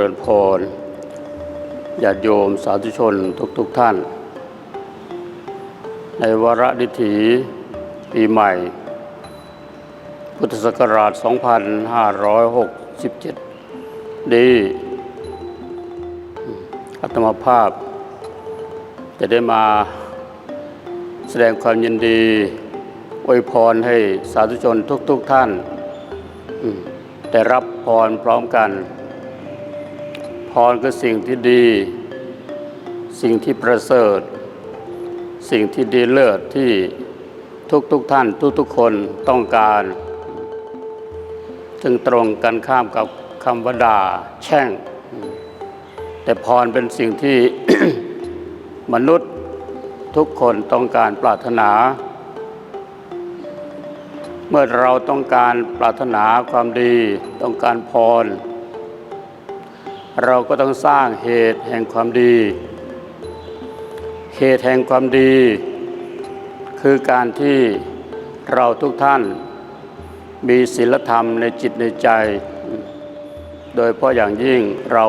ริญพรญาติโยมสาธุชนทุกๆทท่าน ในวาระดิถีปีใหม่ พุทธศักราช 2567 ดีอัตมาภาพ จะได้มาแสดงความยินดีอวยพรให้สาธุชนทุกๆทท่าน ได้รับพรพร้อมกัน พรคือสิ่งที่ดี สิ่งที่ประเสริฐ สิ่งที่ดีเลิศที่ทุกๆทท่านทุกๆคนต้องการซึ่งตรงกันข้ามกับคำว่าด่าแช่ง แต่พรเป็นสิ่งที่มนุษย์ทุกคนต้องการปรารถนา เมื่อเราต้องการปรารถนาความดี ต้องการพร เราก็ต้องสร้างเหตุแห่งความดี เหตุแห่งความดี คือการที่เราทุกท่านมีศีลธรรมในจิตในใจ โดยเพราะอย่างยิ่งเรา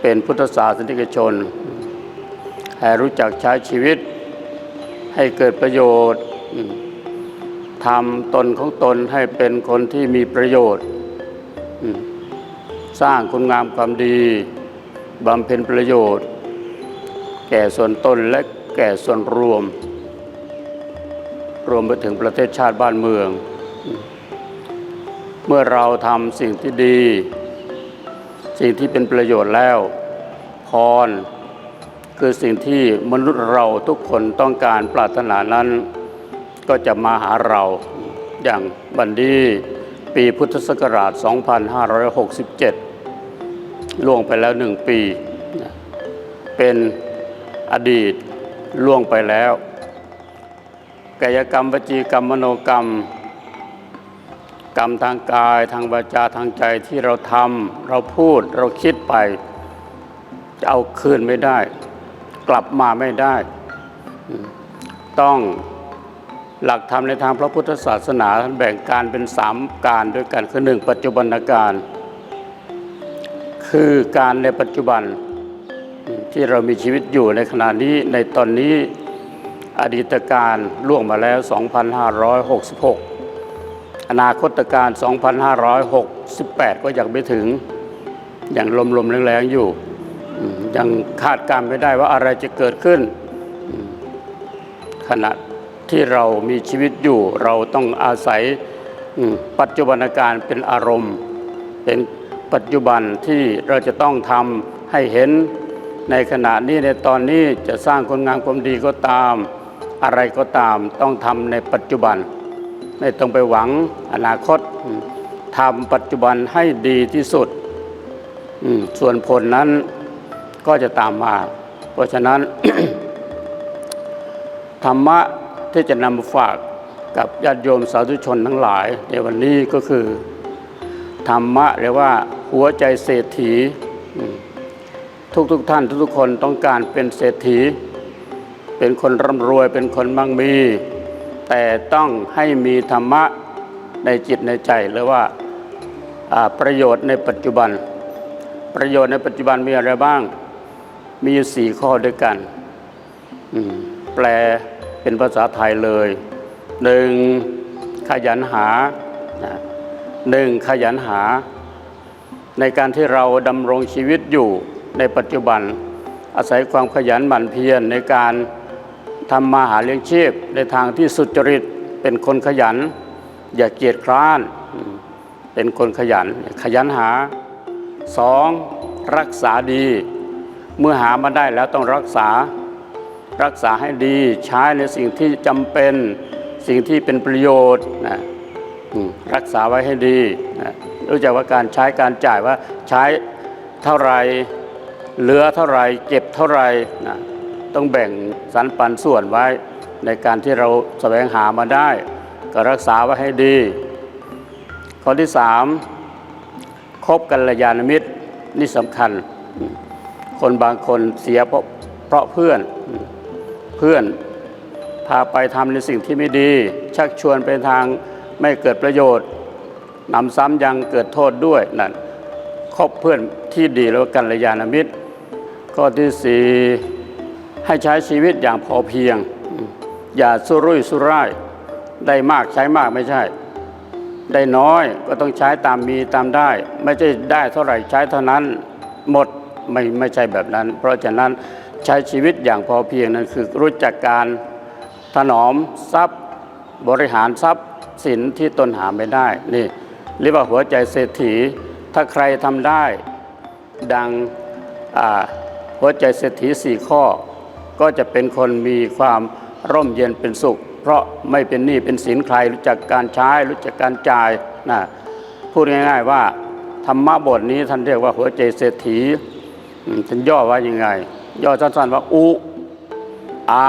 เป็นพุทธศาสนิกชน ให้รู้จักใช้ชีวิตให้เกิดประโยชน์ทำตนของตนให้เป็นคนที่มีประโยชน์ สร้างคุณงามความดีบำเพ็ญประโยชน์ แก่ส่วนตนและแก่ส่วนรวม รวมไปถึงประเทศชาติบ้านเมือง เมื่อเราทำสิ่งที่ดี สิ่งที่เป็นประโยชน์แล้ว พร คือสิ่งที่มนุษย์เราทุกคนต้องการปรารถนานั้น ก็จะมาหาเราอย่างบันดีปีพุทธศักราช 2567 ล่วงไปแล้วหนึ่งปี เป็นอดีตล่วงไปแล้วกายกรรมวจีกรรมมโนกรรม กรรมทางกายทางวาจาทางใจที่เราทำเราพูดเราคิดไปจะเอาคืนไม่ได้ กลับมาไม่ได้ ต้องหลักธรรมในทางพระพุทธศาสนาท่านแบ่งการเป็นสามการด้วยกันคือหนึ่งปัจจุบันการ คือการในปัจจุบันที่เรามีชีวิตอยู่ในขณะนี้ในตอนนี้อดีตการล่วงมาแล้ว 2566 อนาคตการ 2568 ก็ยังไม่ถึง ยังลมๆแรงๆอยู่ ยังคาดการไม่ได้ว่าอะไรจะเกิดขึ้น ขณะที่เรามีชีวิตอยู่ เราต้องอาศัยปัจจุบันการเป็นอารมณ์ เป็น ปัจจุบันที่เราจะต้องทำให้เห็นในขณะนี้ในตอนนี้จะสร้างคนงามความดีก็ตาม อะไรก็ตามต้องทำในปัจจุบัน ไม่ต้องไปหวังอนาคตทำปัจจุบันให้ดีที่สุด ส่วนผลนั้นก็จะตามมา เพราะฉะนั้น ธรรมะที่จะนำมาฝากกับญาติโยมสาธุชนทั้งหลายในวันนี้ก็คือ ธรรมะเรียกว่าหัวใจเศรษฐี ทุกๆทท่านทุกๆคนต้องการเป็นเศรษฐี เป็นคนร่ำรวยเป็นคนมั่งมี แต่ต้องให้มีธรรมะในจิตในใจหรือว่าประโยชน์ในปัจจุบัน ประโยชน์ในปัจจุบันมีอะไรบ้าง มีสี่ข้อด้วยกัน แปลเป็นภาษาไทยเลยหนึ่งขยันหา หนึ่งขยันหา ในการที่เราดำรงชีวิตอยู่ในปัจจุบัน อาศัยความขยันหมั่นเพียรในการทำมาหาเลี้ยงชีพในทางที่สุจริตเป็นคนขยัน อย่าเกียจคร้าน เป็นคนขยันขยันหาสองรักษาดี เมื่อหามาได้แล้วต้องรักษา รักษาให้ดีใช้ในสิ่งที่จำเป็นสิ่งที่เป็นประโยชน์นะ รักษาไว้ให้ดีรู้จักว่าการใช้การจ่ายว่าใช้เท่าไรเหลือเท่าไรเก็บเท่าไรนะต้องแบ่งสรรปันส่วนไว้ในการที่เราแสวงหามาได้ ก็รักษาไว้ให้ดี ข้อที่สามคบกัลยาณมิตรนี่สำคัญ คนบางคนเสียเพราะเพราะเพื่อนเพื่อนพาไปทำในสิ่งที่ไม่ดี ชักชวนไปทาง ไม่เกิดประโยชน์นำซ้ำยังเกิดโทษด้วยนั่นคบเพื่อนที่ดีแล้วกัลยาณมิตร ข้อที่สี่ให้ใช้ชีวิตอย่างพอเพียง อย่าสุรุ่ยสุร่าย ได้มากใช้มากไม่ใช่ ได้น้อยก็ต้องใช้ตามมีตามได้ ไม่ใช่ได้เท่าไหร่ใช้เท่านั้นหมดไม่ไม่ใช่แบบนั้น เพราะฉะนั้นใช้ชีวิตอย่างพอเพียงนั้นคือรู้จักการถนอมทรัพย์บริหารทรัพย์ สินที่ตนหาไม่ได้ นี่เรียกว่าหัวใจเศรษฐี ถ้าใครทำได้ดังหัวใจเศรษฐีสี่ข้อ ก็จะเป็นคนมีความร่มเย็นเป็นสุข เพราะไม่เป็นหนี้เป็นสินใครรู้จักการใช้รู้จักการจ่ายนะพูดง่าย ๆว่าธรรมะบทนี้ท่านเรียกว่าหัวใจเศรษฐีท่านย่อว่ายังไง ย่อสั้นๆว่าอุอา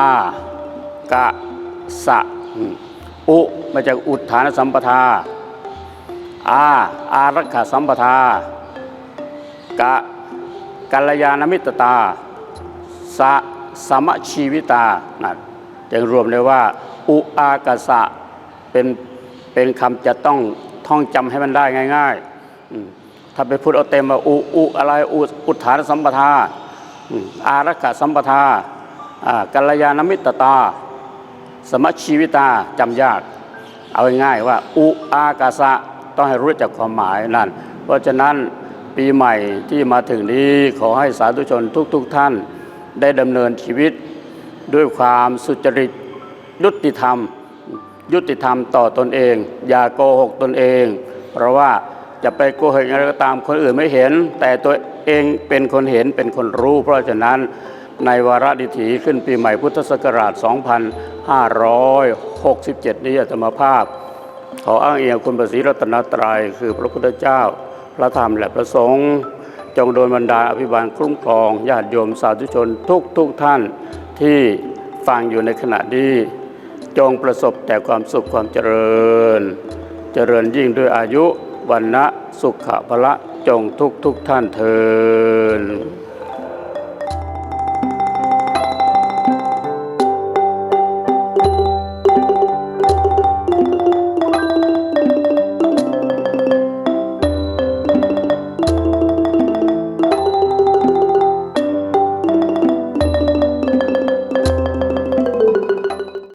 กะ สะ อุมาจากอุทธานสัมปทา อาอารักขาสัมปทา กะกัลยาณมิตรตา สะสมชีวิตานะจึงรวมเลยว่า อุอากาสะเป็นเป็นคำจะต้องท่องจำให้มันได้ง่ายๆ ถ้าไปพูดเอาเต็มว่าอุอุอะไรอุอุทานสัมปทา อารักขาสัมปทาอ่ากัลยาณมิตรตา สมชีวิตาจำยาก เอาง่ายๆว่า อุอากาสะต้องให้รู้จักความหมายนั่น เพราะฉะนั้นปีใหม่ที่มาถึงนี้ขอให้สาธุชนทุกๆทท่านได้ดำเนินชีวิตด้วยความสุจริตยุติธรรม ยุติธรรมต่อตนเอง อย่าโกหกตนเอง เพราะว่าจะไปโกหกอะไรก็ตามคนอื่นไม่เห็น แต่ตัวเองเป็นคนเห็นเป็นคนรู้ เพราะฉะนั้น ในวาระดิถีขึ้นปีใหม่พุทธศักราช 2567 นี้อาตมาภาพ ขออ้างอิงคุณพระศรีรัตนตรัยคือพระพุทธเจ้า พระธรรมและพระสงฆ์จงโดนบันดาอภิบาลคุ้มครองญาติโยมสาธุชนทุกทุกท่านที่ฟังอยู่ในขณะนี้ จงประสบแต่ความสุขความเจริญ เจริญยิ่งด้วยอายุวันนะสุขะพละจงทุกทุกท่านเทิน